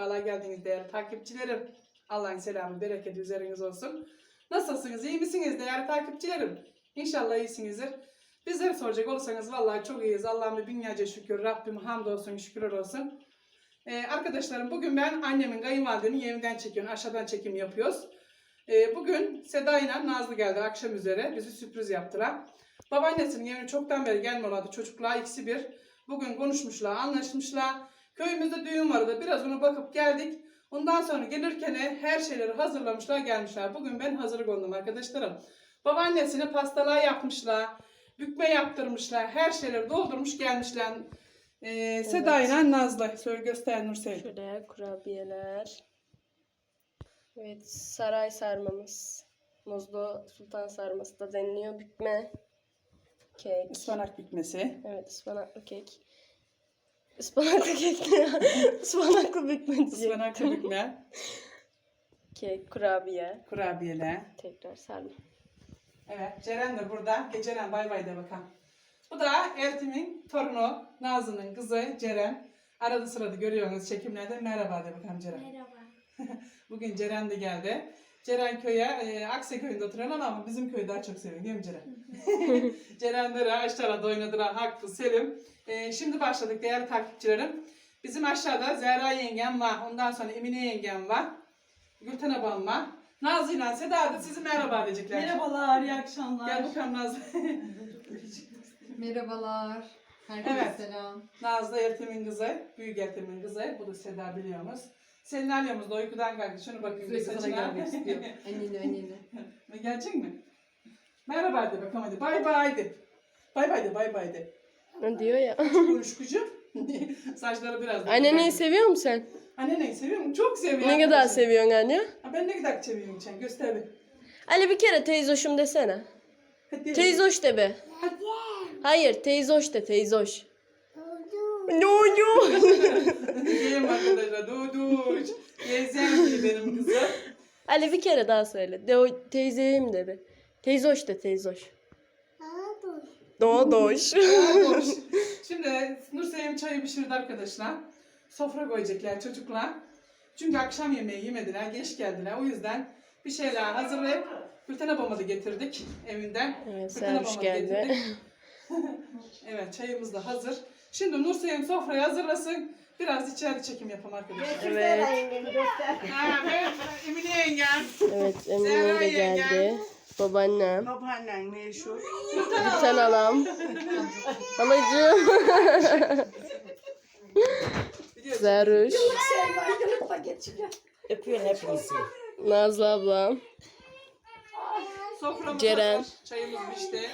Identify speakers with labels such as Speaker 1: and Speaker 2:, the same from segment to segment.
Speaker 1: sefalar geldiniz değerli takipçilerim. Allah'ın selamı, bereketi üzeriniz olsun. Nasılsınız, iyi misiniz değerli takipçilerim? İnşallah iyisinizdir. Bizleri soracak olursanız vallahi çok iyiyiz. Allah'ıma binlerce şükür, Rabbim hamdolsun, şükürler olsun. Ee, arkadaşlarım bugün ben annemin, kayınvalidemin evinden çekiyorum, aşağıdan çekim yapıyoruz. Ee, bugün Seda ile Nazlı geldi akşam üzere, bizi sürpriz yaptılar. Babaannesinin evine çoktan beri gelmiyorlardı çocuklar, ikisi bir. Bugün konuşmuşlar, anlaşmışlar. Köyümüzde düğün vardı. Biraz ona bakıp geldik. Ondan sonra gelirken her şeyleri hazırlamışlar gelmişler. Bugün ben hazır kondum arkadaşlarım. Babaannesine pastalar yapmışlar. Bükme yaptırmışlar. Her şeyleri doldurmuş gelmişler. Ee, Seda ile Nazlı. Söyle göster Nursel.
Speaker 2: Şöyle kurabiyeler. Evet saray sarmamız. Muzlu sultan sarması da deniliyor. Bükme. Kek.
Speaker 1: Ispanak bükmesi.
Speaker 2: Evet ıspanaklı kek. Ispanaklı kek ne ya? Ispanaklı bükme diyecektim.
Speaker 1: Ispanaklı bükme.
Speaker 2: Kek, kurabiye.
Speaker 1: Kurabiyeler.
Speaker 2: Tekrar sarma.
Speaker 1: Evet, Ceren de burada. E, Ceren bay bay de bakalım. Bu da Eltim'in torunu, Nazlı'nın kızı Ceren. Arada sırada görüyorsunuz çekimlerde. Merhaba de bakalım Ceren.
Speaker 3: Merhaba.
Speaker 1: Bugün Ceren de geldi. Ceren köye, e, Akse köyünde oturan ama bizim köyü daha çok seviyor değil mi Ceren? Cerenleri aşağıda oynadılar Hakkı, Selim. E, şimdi başladık değerli takipçilerim. Bizim aşağıda Zehra yengem var. Ondan sonra Emine yengem var. Gülten abam var. Nazlı ile Seda da sizi merhaba diyecekler.
Speaker 4: Merhabalar, iyi akşamlar.
Speaker 1: Gel bakalım Nazlı.
Speaker 3: Merhabalar. Herkese
Speaker 1: Evet.
Speaker 3: selam.
Speaker 1: Nazlı Ertem'in kızı, büyük Ertem'in kızı. Bu da Seda biliyorsunuz. Selin Alya'mız da uykudan kalktı. Şunu bakın.
Speaker 3: Sürekli sana
Speaker 1: saçına.
Speaker 3: gelmek istiyor. Anneni anneni.
Speaker 1: Gelecek mi? Merhaba de bakalım hadi. Bay bay de. Bay bay de bay bay de.
Speaker 2: Ne diyor ya?
Speaker 1: Kuşum. Saçları biraz da.
Speaker 2: Anneneyi seviyor musun sen?
Speaker 1: Anneneyi seviyor musun? Çok seviyor.
Speaker 2: Ne kadar
Speaker 1: arkadaşlar.
Speaker 2: seviyorsun anne?
Speaker 1: Ha, ben ne kadar seviyorum sen? Göster bir.
Speaker 2: Ali bir kere teyzoşum desene.
Speaker 1: Hadi.
Speaker 2: Teyzoş de be. Hayır teyzoş de teyzoş. No no.
Speaker 1: Diyeyim arkadaşlar. Doğduş. Teyzem diye benim kızım.
Speaker 2: Ali bir kere daha söyle. De o teyzeyim de be. Teyzoş de teyzoş. Doğdoş.
Speaker 1: Doğduş. Şimdi Nurseyim çayı pişirdi arkadaşlar. Sofra koyacaklar çocuklar. Çünkü akşam yemeği yemediler, geç geldiler. O yüzden bir şeyler hazırlayıp Gülten abama da getirdik evinden.
Speaker 2: Evet
Speaker 1: Gülten abama da
Speaker 2: geldi.
Speaker 1: getirdik. evet çayımız da hazır. Şimdi Nurseyim sofrayı hazırlasın. Biraz içeride çekim yapalım arkadaşlar.
Speaker 2: Evet.
Speaker 1: Ha, ben Emine yengem.
Speaker 2: Evet Emine de geldi. Babaannem.
Speaker 4: Babaannen meşhur.
Speaker 2: Tane alam. Halacığım. Zeruş.
Speaker 4: Öpüyorsun hepinizi.
Speaker 2: Nazlı ablam.
Speaker 1: Soframız
Speaker 2: Ceren.
Speaker 1: hazır. Çayımız pişti.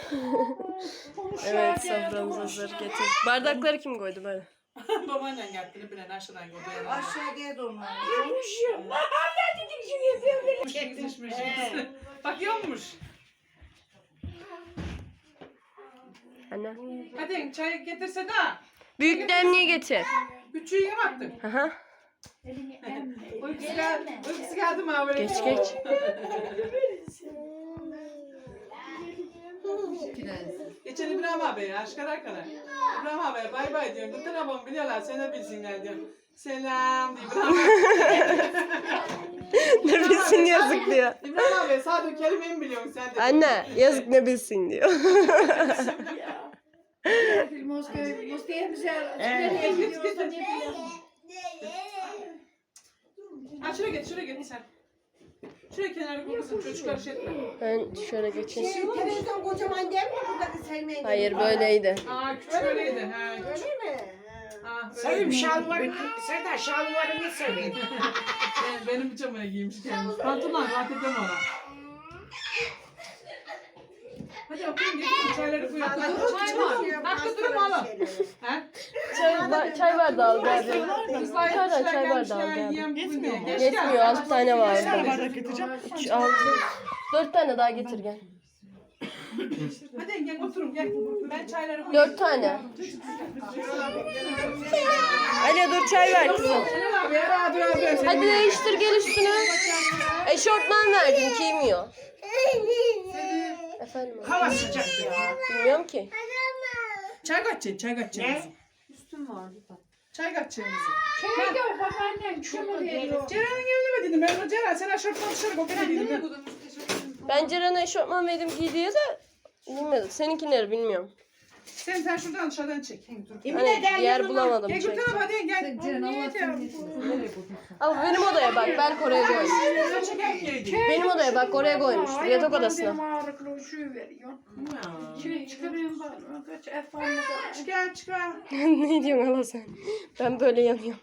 Speaker 2: Evet soframız hazır. Getir. Bardakları kim koydu böyle?
Speaker 1: Babaannen. Ne bilen aşağıdan gördü.
Speaker 4: Aşağıya donlar.
Speaker 1: Pişmiş, pişmiş. Bakıyormuş.
Speaker 2: Anne.
Speaker 1: Hadi çay getirse de.
Speaker 2: Büyük demliği getir.
Speaker 1: Küçüğü yem attık.
Speaker 2: Aha.
Speaker 1: Uykusu geldi, uykusu geldi mi abi?
Speaker 2: Geç geç.
Speaker 1: Geçen İbrahim abi ya, aşkar arkadaş. İbrahim abi bay bay diyorum. Bütün abam biliyorlar, seni de bilsinler diyorum. Selam İbrahim
Speaker 2: ne bilsin yazık diyor.
Speaker 1: İbrahim abi sadece kelimeyi mi biliyorsun sen de?
Speaker 2: Anne yazık ne bilsin diyor.
Speaker 1: Ha şuraya git, şuraya git sen. Şuraya kenara koymasın, çocuklar şey etme.
Speaker 2: Ben şöyle geçeyim.
Speaker 5: Televizyon kocaman değil mi buradaki sevmeyen?
Speaker 2: Hayır böyleydi.
Speaker 1: Aa küçük öyleydi.
Speaker 5: Öyle mi?
Speaker 4: Sayın
Speaker 1: öyleydi.
Speaker 4: şalvarını, Seda şalvarını sevin.
Speaker 1: Ben- Benim pijamayı giymiş kendisi. Pantolon rahat edemem ona. Hadi okuyun getirin çayları koyun. Çay var. Hakkı durma oğlum. He?
Speaker 2: Çay, ba- çay bardağı al gel.
Speaker 1: Kızlar
Speaker 2: tane
Speaker 1: yetişler
Speaker 2: çay bardağı
Speaker 1: gelmişler.
Speaker 2: gel.
Speaker 1: Yiyem
Speaker 4: Yetmiyor
Speaker 1: bugün
Speaker 4: mu?
Speaker 1: diye. Geç
Speaker 2: Yetmiyor
Speaker 1: gel.
Speaker 2: altı tane var. Üç, altı. Dört tane daha getir gel.
Speaker 1: Hadi gel oturun gel. Ben çayları koyayım.
Speaker 2: Dört tane. Ali dur çay ver kızım. Hadi değiştir gel üstünü. Eşortman verdim giymiyor. Efendim?
Speaker 4: Hava sıcak ya.
Speaker 2: bilmiyorum ki.
Speaker 1: Çay kaçacak, çay kaçacak.
Speaker 4: Ne?
Speaker 1: kızım. Çay kaçacağımızı.
Speaker 6: Şey diyor babaannem şunu veriyor.
Speaker 1: Ceren'in mi dedim ben? Ceren sen aşağı dışarı kokuna dedim.
Speaker 2: Ben Ceren'e eşofman verdim giydiye de bilmiyorum. Seninkileri bilmiyorum.
Speaker 1: Sen sen şuradan dışarıdan çek.
Speaker 2: Hani yer bulamadım.
Speaker 1: Gel
Speaker 2: Çek.
Speaker 1: Gülten abla hadi gel.
Speaker 3: Ceren Allah seni etsin. Nereye koydun?
Speaker 2: Ama benim odaya bak. Belki oraya koymuş.
Speaker 1: Sen çeker ki.
Speaker 2: Benim odaya bak oraya koymuş. Yatak odasına.
Speaker 6: Benim ağrıklı şu veriyor. Şimdi çıkarayım ben. Kaç efendim.
Speaker 1: Çıkar çıkar.
Speaker 2: ne diyorsun hala sen? Ben böyle yanıyorum.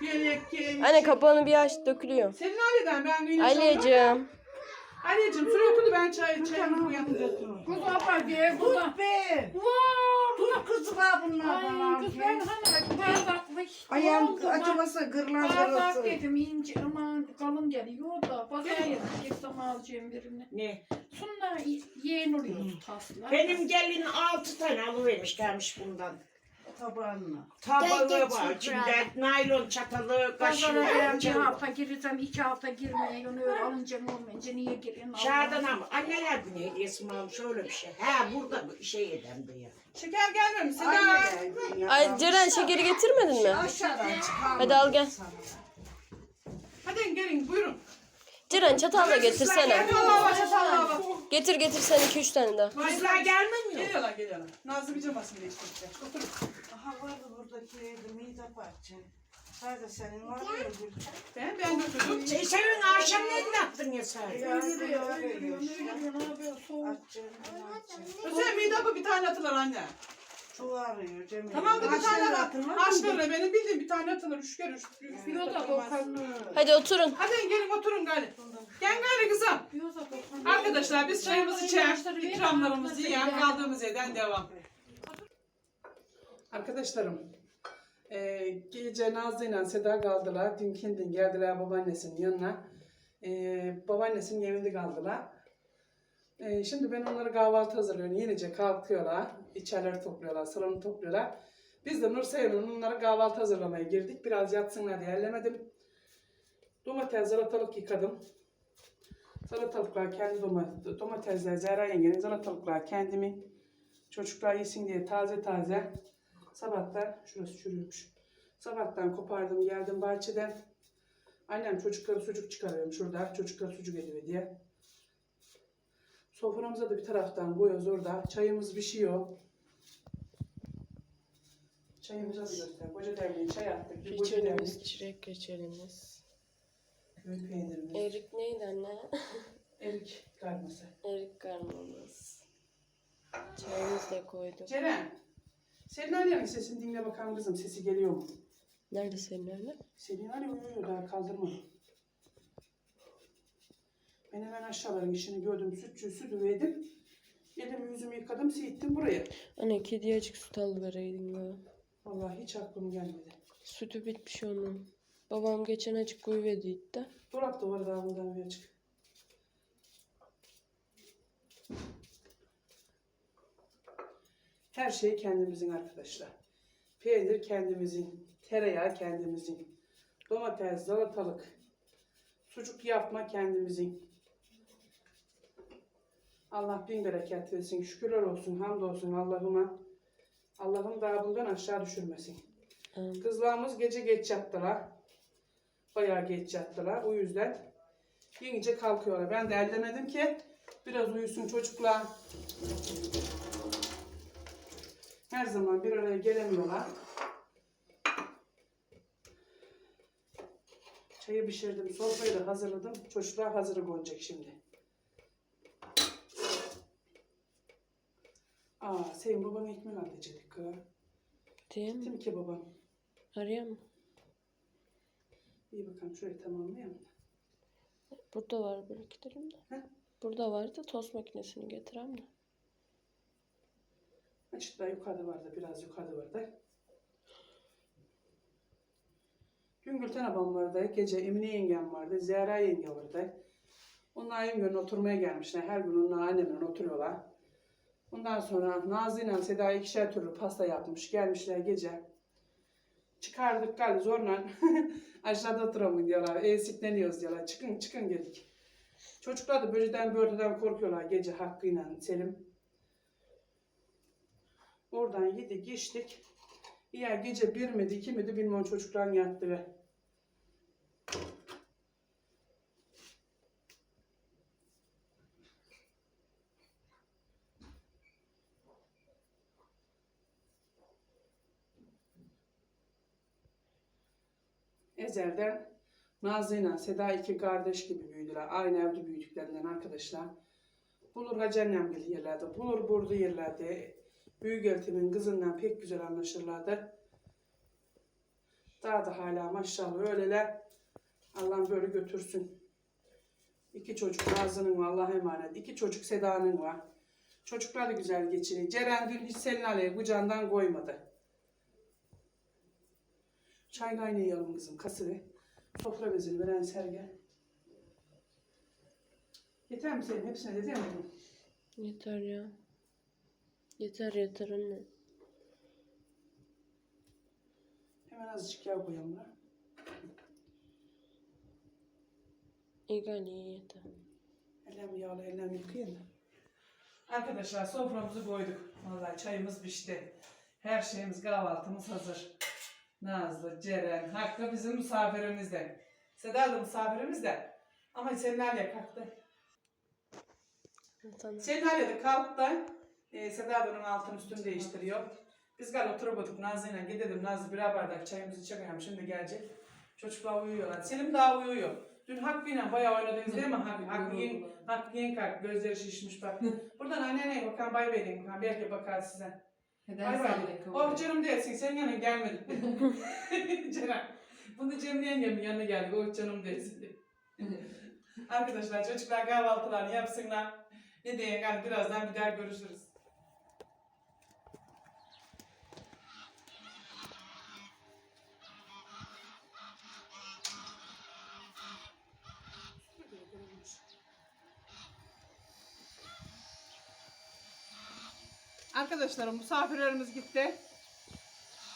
Speaker 1: Yelek yemiş.
Speaker 2: Anne kapağını bir aç dökülüyor.
Speaker 1: Senin Ali'den ben düğün
Speaker 2: Ali'cim.
Speaker 1: Ali'cim sürü oturdu ben çay çayımı uyandım.
Speaker 6: Kız apa diye bu da.
Speaker 4: Be.
Speaker 6: Vaa bu da.
Speaker 4: Dur kızlar bunlar
Speaker 6: Ay kız ben hani bardakmış.
Speaker 4: Ayağım acıması kırılan
Speaker 6: Bardak
Speaker 4: yarası.
Speaker 6: dedim ince aman kalın geliyor da pazara gideceksem alacağım birini.
Speaker 4: Ne?
Speaker 6: Sonra yeğen oluyor tasla.
Speaker 7: Benim gelin altı tane alıvermiş gelmiş bundan.
Speaker 4: Tabağına.
Speaker 7: Tabağı var içinde, naylon çatalı,
Speaker 6: Pazara ben bir
Speaker 7: kaşığı.
Speaker 6: hafta girsem iki hafta girmeye onu öyle alınca olmayınca niye gireyim?
Speaker 7: Şahadan ama anneler günü hediyesi mi almış öyle bir şey. He burada bir şey eden bu ya.
Speaker 1: Şeker gelmemiş. Seda.
Speaker 4: Ay,
Speaker 2: Ay Ceren şekeri getirmedin mi?
Speaker 4: Aşağıdan çıkalım.
Speaker 2: Hadi al gel.
Speaker 1: Hadi gelin buyurun.
Speaker 2: Ceren çatal da getirsene.
Speaker 1: Allah çatalla bak.
Speaker 2: Getir getir sen iki üç tane daha.
Speaker 7: Kızlar gelmemiyor.
Speaker 1: Geliyorlar geliyorlar. Nazlı pijamasını değiştireceğiz. Oturun.
Speaker 4: Aha vardı buradaki mide parça. Sadece senin var bir
Speaker 1: Ben ben götürdüm.
Speaker 7: Şey, senin akşam ne yaptın ya sen?
Speaker 6: Ölüyor, ölüyor, ölüyor, ne yapıyor, soğuk.
Speaker 1: Sen mide bu bir tane atılır anne.
Speaker 4: Su arıyor Cemile.
Speaker 1: Tamam da bir tane at. Aşkına benim bildiğim bir tane atılır. Üç kere üç. üç-
Speaker 6: Diyor da dokanıyor.
Speaker 2: Hadi oturun.
Speaker 1: Hadi gelin oturun gari. Gel gari kızım. Arkadaşlar biz çayımızı içer, ikramlarımızı yiyen kaldığımız yerden devam. Arkadaşlarım, e, gece Nazlı ile Seda kaldılar. Dün kendin geldiler babaannesinin yanına. E, babaannesinin evinde kaldılar. E, şimdi ben onlara kahvaltı hazırlıyorum. Yenice kalkıyorlar. içerileri topluyorlar, salonu topluyorlar. Biz de Nursevim'in onlara kahvaltı hazırlamaya girdik. Biraz yatsınlar diye ellemedim. Domates, salatalık yıkadım. Salatalıklar kendi domates, domatesler, Zehra yengenin salatalıklar kendimin. Çocuklar yesin diye taze taze. Sabahtan, şurası çürümüş. Sabahtan kopardım geldim bahçeden. Annem çocuklara sucuk çıkarıyorum şurada. Çocuklar sucuk ediyor diye. Soframıza da bir taraftan koyuyoruz orada. Çayımız pişiyor. Çayımıza da göster. Koca derneği çay attık. Bir koca dernek.
Speaker 2: çilek reçelimiz.
Speaker 1: Köy peynirimiz.
Speaker 2: Erik neydi anne?
Speaker 1: Erik karması.
Speaker 2: Erik karnımız. Çayımızı da koyduk.
Speaker 1: Ceren. Senin annenin sesini dinle bakalım kızım. Sesi geliyor mu?
Speaker 2: Nerede senin anne?
Speaker 1: Senin anne uyuyor daha kaldırmadım. Ben hemen aşağıların işini gördüm. Sütçü sütü verdim. Elimi yüzümü yıkadım. Seyittim buraya.
Speaker 2: Anne kediye açık süt alıvereydin ya.
Speaker 1: Vallahi hiç aklım gelmedi.
Speaker 2: Sütü bitmiş onun. Babam geçen açık koyuverdiydi de.
Speaker 1: Dolapta var daha bundan bir açık. Her şey kendimizin arkadaşlar. Peynir kendimizin, tereyağı kendimizin, domates, salatalık, sucuk yapma kendimizin. Allah bin bereket versin, şükürler olsun, hamdolsun Allah'ıma. Allah'ım daha bundan aşağı düşürmesin.
Speaker 2: Amin.
Speaker 1: Kızlarımız gece geç yattılar. Bayağı geç yattılar. O yüzden yenice kalkıyorlar. Ben de ellemedim ki biraz uyusun çocuklar. Her zaman bir araya gelemiyorlar. Çayı pişirdim, sofrayı da hazırladım. Çocuklar hazırı konacak şimdi. Aa, senin baban dedik kız.
Speaker 2: Değil mi?
Speaker 1: Ki babam?
Speaker 2: Arıyor mu?
Speaker 1: İyi bakalım şurayı tamamlayalım.
Speaker 2: Burada var böyle gidelim de.
Speaker 1: Heh.
Speaker 2: Burada vardı tost makinesini getirem de.
Speaker 1: Açıkta yukarıda vardı, biraz yukarıda vardı. Dün Gülten abam vardı, gece Emine yengem vardı, Zehra yenge vardı. Onlar yengenin oturmaya gelmişler. Her gün onlar annemle oturuyorlar. Ondan sonra Nazlı ile Seda ikişer türlü pasta yapmış. Gelmişler gece. Çıkardık galiba zorla. Aşağıda oturalım diyorlar. E sikleniyoruz diyorlar. Çıkın çıkın dedik. Çocuklar da böceden böğürteden korkuyorlar gece Hakkı'yla Selim. Oradan yedik içtik. Ya gece bir miydi iki miydi bilmiyorum çocukların yattığı. Ezel'den Nazlı'yla Seda iki kardeş gibi büyüdüler. Aynı evde büyüdüklerinden arkadaşlar. Bulur Hacı annemgil yerlerde, bulur burada yerlerde. Büyük eltimin kızından pek güzel anlaşırlardı. Daha da hala maşallah öyleler. Allah'ım böyle götürsün. İki çocuk Nazlı'nın var Allah'a emanet. İki çocuk Seda'nın var. Çocuklar da güzel geçiniyor. Ceren dün hiç Selin Ali'ye kucağından koymadı. Çay kaynayalım kızım kasırı. Sofra bezini veren serge. Yeter mi senin? Hepsine de demedim.
Speaker 2: Yeter ya. Yeter yeter anne.
Speaker 1: Hemen azıcık yağ koyalım da.
Speaker 2: İyi iyi yeter.
Speaker 1: Elem yağlı elem yıkayın da. Arkadaşlar soframızı koyduk. Vallahi çayımız pişti. Her şeyimiz kahvaltımız hazır. Nazlı, Ceren, Hakkı bizim misafirimiz de. Seda da misafirimiz de. Ama Senlerle kalktı. Senlerle de kalktı. E, Seda da onun altını üstünü değiştiriyor. Biz gal oturup Nazlı'yla gidelim. Nazlı birer bardak çayımızı içelim. Şimdi gelecek. Çocuklar uyuyorlar. Selim daha uyuyor. Dün Hakkı'yla bayağı oynadınız değil mi? Hakkı, Hakkı, yeni, Hakkı yeni kalk. Gözleri şişmiş bak. Buradan annene bakan bay bakan. Belki bakar size. Bay bay. Oh canım dersin. Senin yanına gelmedik. Ceren. Bunu Cemile yengemin yanına geldik. Oh canım dersin. Arkadaşlar çocuklar kahvaltılarını yapsınlar. Ne diyeyim yani birazdan bir daha görüşürüz. Arkadaşlarım misafirlerimiz gitti.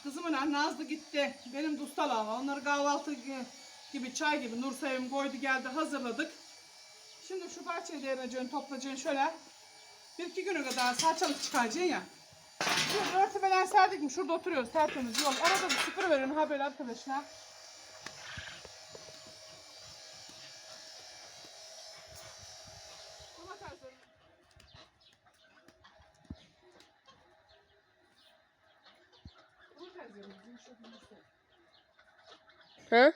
Speaker 1: Kızımın Nazlı gitti. Benim dostalağım var. Onları kahvaltı gi- gibi çay gibi Nursevim koydu geldi hazırladık. Şimdi şu bahçeyi değireceğim toplayacaksın şöyle. Bir iki güne kadar salçalık çıkaracaksın ya. Şu örtü falan serdik mi? Şurada oturuyoruz tertemiz yol. Arada bir sıfır verin ha arkadaşlar. Domatesleri Domateslerimiz yumuşamış da.
Speaker 2: Ha?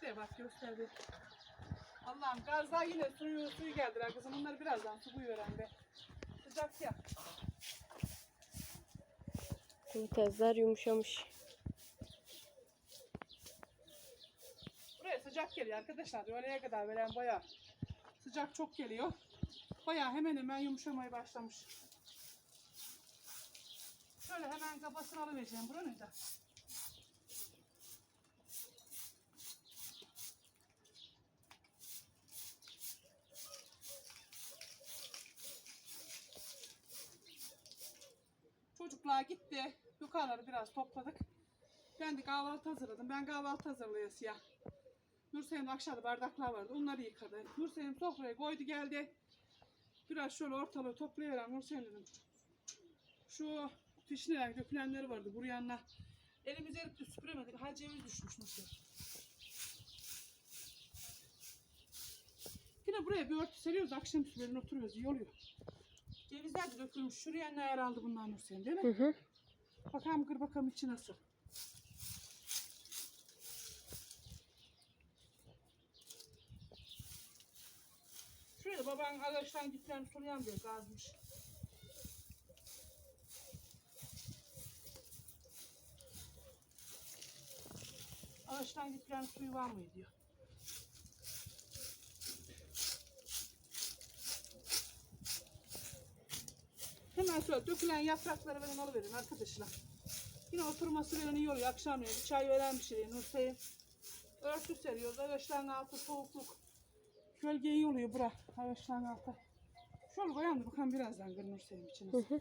Speaker 1: Diye bak gösterdi. Allah'ım gazda yine suyu suyu geldiler kızım. Bunları birazdan su koyuyor hem de. Sıcak ya.
Speaker 2: Domatesler yumuşamış.
Speaker 1: Buraya sıcak geliyor arkadaşlar. Öğleye kadar veren bayağı sıcak çok geliyor. Bayağı hemen hemen yumuşamaya başlamış. Şöyle hemen kafasını alıvereceğim buranın da. Çocuklar gitti. Yukarıları biraz topladık. Ben de kahvaltı hazırladım. Ben kahvaltı hazırlıyor siyah. Nursevim'in aşağıda bardaklar vardı. Onları yıkadı. Nursevim sofraya koydu geldi. Biraz şöyle ortalığı toplayıverem Nursevim dedim. Şu fişneler dökülenleri vardı buraya yanına. Elimize erip de süpüremedik. Ha ceviz düşmüş Nursevim. Yine buraya bir örtü seriyoruz. Akşam sürerin oturuyoruz. iyi oluyor. Cevizler de dökülmüş. Şuraya ne yer aldı bunlar Nursevim değil mi?
Speaker 2: Hı hı.
Speaker 1: Bakalım kır bakalım içi nasıl. Şuraya baban ağaçtan gitlerini sulayan diyor gazmış. Ağaçtan gitlerin suyu var mı diyor. Hemen şöyle dökülen yaprakları benim alıverin arkadaşlar. Yine oturması veren iyi oluyor. Akşam bir çay bir şey. Nursay'ı örtü seriyoruz. Ağaçların altı soğukluk. Gölge iyi oluyor bura. Ağaçların altı. Şöyle koyalım da bakalım birazdan bir Nursay'ın içine.
Speaker 2: Hı hı.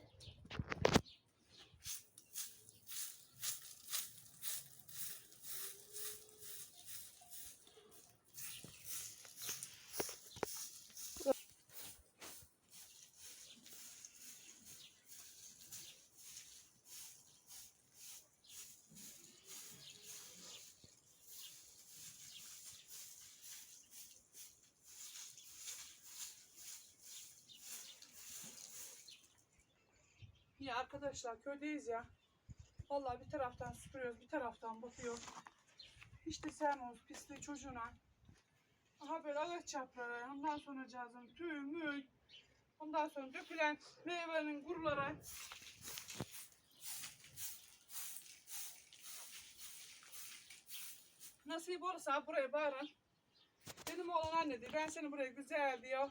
Speaker 1: Ya arkadaşlar köydeyiz ya. Vallahi bir taraftan süpürüyoruz, bir taraftan bakıyoruz. Hiç de sevmiyoruz pisliği çocuğuna. Aha böyle ağaç çapları, ondan sonra cazım tüy müy. Ondan sonra dökülen meyvenin kuruları. Nasip olursa buraya bağırın. Benim oğlan anne diyor, ben seni buraya güzel diyor.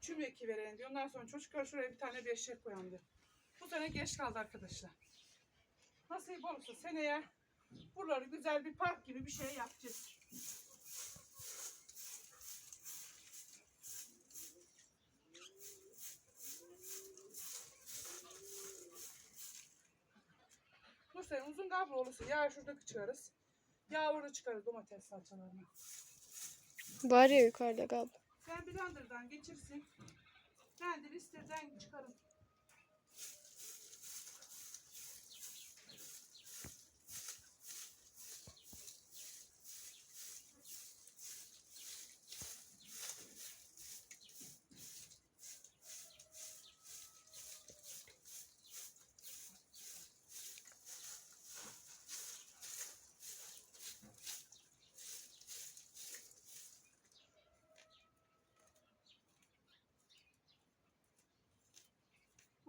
Speaker 1: Çüm eki vereyim diyor. Ondan sonra çocuklar şuraya bir tane beşik koyalım diyor. Bu sene geç kaldı arkadaşlar. Nasip olursa seneye buraları güzel bir park gibi bir şey yapacağız. Nursa'ya uzun kablo olursa ya şurada çıkarız. Ya orada çıkarız domates salçalarını.
Speaker 2: Var ya yukarıda gal.
Speaker 1: Sen blenderdan geçirsin. Ben de listeden çıkarım.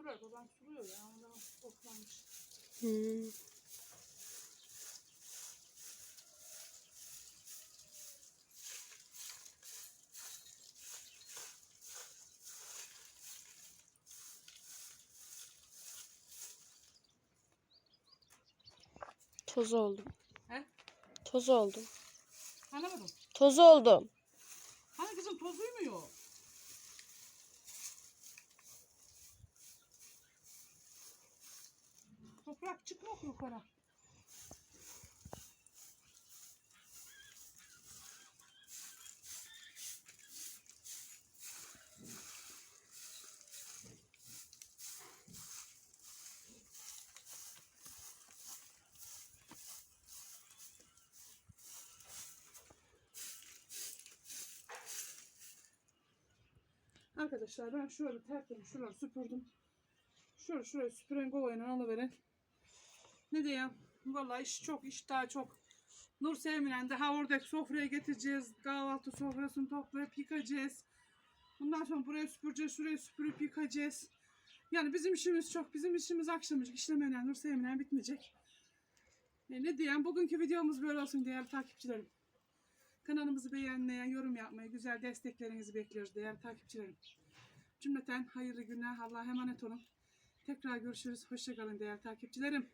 Speaker 1: Buraya babam suluyor ya. Ondan toplamış.
Speaker 2: Hmm. Toz oldum.
Speaker 1: He?
Speaker 2: Toz oldum.
Speaker 1: Anlamadım.
Speaker 2: Toz oldum.
Speaker 1: Hani kızım toz Toprak çıkma yukarı. Arkadaşlar ben şöyle tertemiz şuraları süpürdüm. Şöyle şuraya süpüren kovayla alıverin. Ne diyeyim? Vallahi iş çok, iş daha çok. Nur Sevmilen daha oradaki sofraya getireceğiz. Kahvaltı sofrasını toplayıp yıkacağız. Bundan sonra buraya süpüreceğiz, şuraya süpürüp yıkacağız. Yani bizim işimiz çok. Bizim işimiz akşamcık işlemeyen Nur Sevmilen bitmeyecek. E ne diyeyim? Bugünkü videomuz böyle olsun değerli takipçilerim. Kanalımızı beğenmeyen, yorum yapmayı, güzel desteklerinizi bekliyoruz değerli takipçilerim. Cümleten hayırlı günler. Allah'a emanet olun. Tekrar görüşürüz. Hoşçakalın değerli takipçilerim.